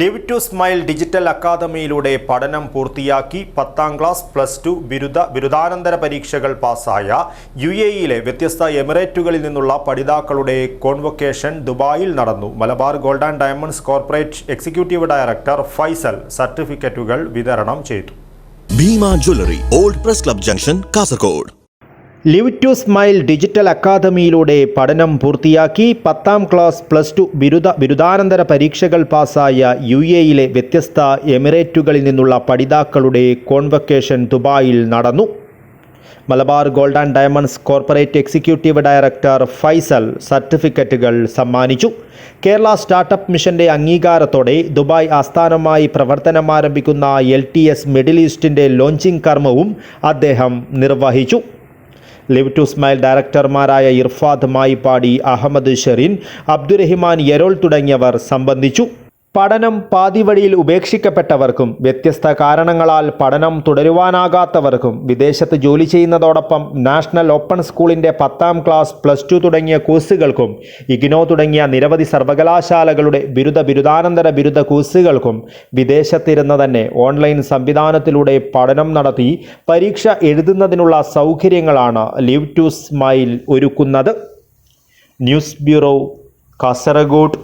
Live to smile digital അക്കാദമിയിലൂടെ പഠനം പൂർത്തിയാക്കി പത്താം ക്ലാസ് പ്ലസ് ടു ബിരുദ ബിരുദാനന്തര പരീക്ഷകൾ പാസ്സായ യു എ ഇയിലെ വ്യത്യസ്ത എമിറേറ്റുകളിൽ നിന്നുള്ള പഠിതാക്കളുടെ കോൺവൊക്കേഷൻ ദുബായിൽ നടന്നു. Malabar gold and diamonds corporate executive director Faisal സർട്ടിഫിക്കറ്റുകൾ വിതരണം ചെയ്തു. Bhima jewellery old press club junction Kasaragod. Live to smile digital അക്കാദമിയിലൂടെ പഠനം പൂർത്തിയാക്കി പത്താം ക്ലാസ് പ്ലസ് ടു ബിരുദ ബിരുദാനന്തര പരീക്ഷകൾ പാസ്സായ യു എയിലെ വ്യത്യസ്ത എമിറേറ്റുകളിൽ നിന്നുള്ള പഠിതാക്കളുടെ കോൺവക്കേഷൻ ദുബായിൽ നടന്നു. Malabar gold and diamonds corporate executive director Faisal സർട്ടിഫിക്കറ്റുകൾ സമ്മാനിച്ചു. കേരള സ്റ്റാർട്ടപ്പ് മിഷന്റെ അംഗീകാരത്തോടെ ദുബായ് ആസ്ഥാനമായി പ്രവർത്തനമാരംഭിക്കുന്ന എൽ ടി എസ് മിഡിൽ ഈസ്റ്റിന്റെ ലോഞ്ചിംഗ് കർമ്മവും അദ്ദേഹം നിർവഹിച്ചു. ലിവ് ടു സ്മൈൽ ഡയറക്ടർമാരായ ഇർഫാദ് മായിപ്പാടി അഹമ്മദ് ഷെറിൻ അബ്ദുറഹിമാൻ യരോൾ തുടങ്ങിയവർ സംബന്ധിച്ചു. പഠനം പാതിവഴിയിൽ ഉപേക്ഷിക്കപ്പെട്ടവർക്കും വ്യത്യസ്ത കാരണങ്ങളാൽ പഠനം തുടരുവാനാകാത്തവർക്കും വിദേശത്ത് ജോലി ചെയ്യുന്നതോടൊപ്പം നാഷണൽ ഓപ്പൺ സ്കൂളിന്റെ പത്താം ക്ലാസ് പ്ലസ് ടു തുടങ്ങിയ കോഴ്സുകൾക്കും ഇഗ്നോ തുടങ്ങിയ നിരവധി സർവകലാശാലകളുടെ ബിരുദ ബിരുദാനന്തര ബിരുദ കോഴ്സുകൾക്കും വിദേശത്തിരുന്ന് തന്നെ ഓൺലൈൻ സംവിധാനത്തിലൂടെ പഠനം നടത്തി പരീക്ഷ എഴുതുന്നതിനുള്ള സൗകര്യങ്ങളാണ് ലിവ് ടു സ്മൈൽ ഒരുക്കുന്നത്. News bureau Kasaragod.